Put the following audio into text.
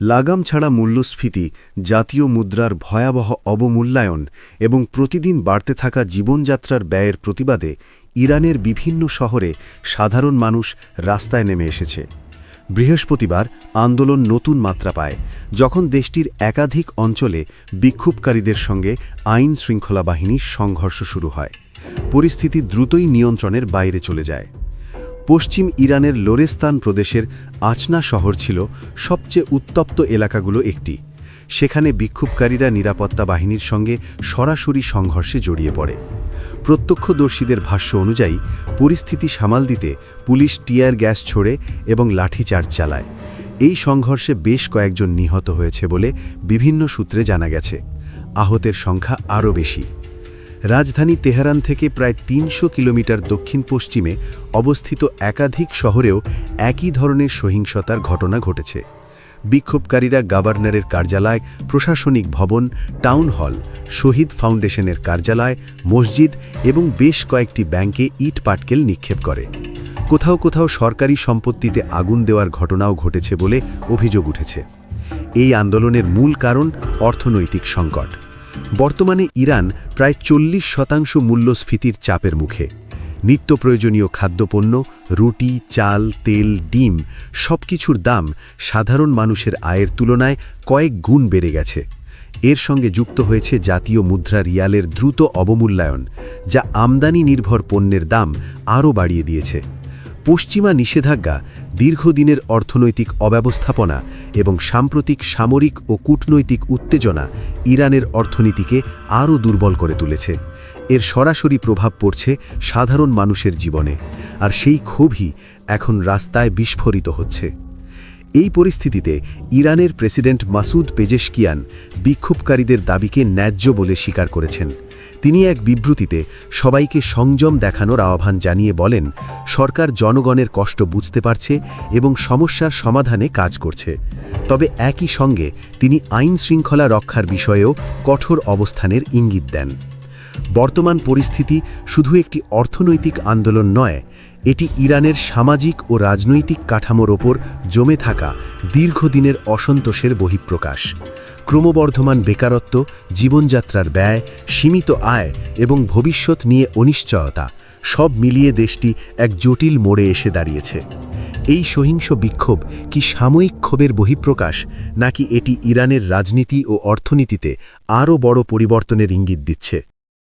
লাগাম ছাড়া মূল্যস্ফীতি, জাতীয় মুদ্রার ভয়াবহ অবমূল্যায়ন এবং প্রতিদিন বাড়তে থাকা জীবনযাত্রার ব্যয়ের প্রতিবাদে ইরানের বিভিন্ন শহরে সাধারণ মানুষ রাস্তায় নেমে এসেছে। বৃহস্পতিবার আন্দোলন নতুন মাত্রা পায়, যখন দেশটির একাধিক অঞ্চলে বিক্ষোভকারীদের সঙ্গে আইন শৃঙ্খলা বাহিনীর সংঘর্ষ শুরু হয়। পরিস্থিতি দ্রুতই নিয়ন্ত্রণের বাইরে চলে যায়। পশ্চিম ইরানের লোরেস্তান প্রদেশের আচনা শহর ছিল সবচেয়ে উত্তপ্ত এলাকাগুলো একটি। সেখানে বিক্ষোভকারীরা নিরাপত্তা বাহিনীর সঙ্গে সরাসরি সংঘর্ষে জড়িয়ে পড়ে। প্রত্যক্ষদর্শীদের ভাষ্য অনুযায়ী, পরিস্থিতি সামাল দিতে পুলিশ টিয়ার গ্যাস ছোড়ে এবং লাঠিচার্জ চালায়। এই সংঘর্ষে বেশ কয়েকজন নিহত হয়েছে বলে বিভিন্ন সূত্রে জানা গেছে। আহতের সংখ্যা আরও বেশি। রাজধানী তেহরান থেকে প্রায় তিনশো কিলোমিটার দক্ষিণ পশ্চিমে অবস্থিত একাধিক শহরেও একই ধরনের সহিংসতার ঘটনা ঘটেছে। বিক্ষোভকারীরা গভর্নরের কার্যালয়, প্রশাসনিক ভবন, টাউন হল, শহীদ ফাউন্ডেশনের কার্যালয়, মসজিদ এবং বেশ কয়েকটি ব্যাংকে ইট পাটকেল নিক্ষেপ করে। কোথাও কোথাও সরকারি সম্পত্তিতে আগুন দেওয়ার ঘটনাও ঘটেছে বলে অভিযোগ উঠেছে। এই আন্দোলনের মূল কারণ অর্থনৈতিক সংকট। বর্তমানে ইরান প্রায় চল্লিশ শতাংশ মূল্যস্ফীতির চাপের মুখে। নিত্য প্রয়োজনীয় খাদ্যপণ্য, রুটি, চাল, তেল, ডিম সবকিছুর দাম সাধারণ মানুষের আয়ের তুলনায় কয়েক গুণ বেড়ে গেছে। এর সঙ্গে যুক্ত হয়েছে জাতীয় মুদ্রা রিয়ালের দ্রুত অবমূল্যায়ন, যা আমদানি নির্ভর পণ্যের দাম আরও বাড়িয়ে দিয়েছে। পশ্চিমা নিষেধাজ্ঞা, দীর্ঘদিনের অর্থনৈতিক অব্যবস্থাপনা এবং সাম্প্রতিক সামরিক ও কূটনৈতিক উত্তেজনা ইরানের অর্থনীতিকে আরও দুর্বল করে তুলেছে। এর সরাসরি প্রভাব পড়ছে সাধারণ মানুষের জীবনে, আর সেই ক্ষোভই এখন রাস্তায় বিস্ফোরিত হচ্ছে। এই পরিস্থিতিতে ইরানের প্রেসিডেন্ট মাসুদ পেজেশকিয়ান বিক্ষোভকারীদের দাবিকে ন্যায্য বলে স্বীকার করেছেন। তিনি এক বিবৃতিতে সবাইকে সংযম দেখানোর আহ্বান জানিয়ে বলেন, সরকার জনগণের কষ্ট বুঝতে পারছে এবং সমস্যার সমাধানে কাজ করছে। তবে একই সঙ্গে তিনি আইন শৃঙ্খলা রক্ষার বিষয়েও কঠোর অবস্থানের ইঙ্গিত দেন। বর্তমান পরিস্থিতি শুধু একটি অর্থনৈতিক আন্দোলন নয় এটি ইরানের সামাজিক ও রাজনৈতিক কাঠামোর ওপর জমে থাকা দীর্ঘদিনের অসন্তোষের বহিঃপ্রকাশ। ক্রমবর্ধমান বেকারত্ব, জীবনযাত্রার ব্যয়, সীমিত আয় এবং ভবিষ্যৎ নিয়ে অনিশ্চয়তা, সব মিলিয়ে দেশটি এক জটিল মোড়ে এসে দাঁড়িয়েছে। এই সহিংস বিক্ষোভ কি সাময়িক ক্ষোভের বহিঃপ্রকাশ, নাকি এটি ইরানের রাজনীতি ও অর্থনীতিতে আরও বড় পরিবর্তনের ইঙ্গিত দিচ্ছে?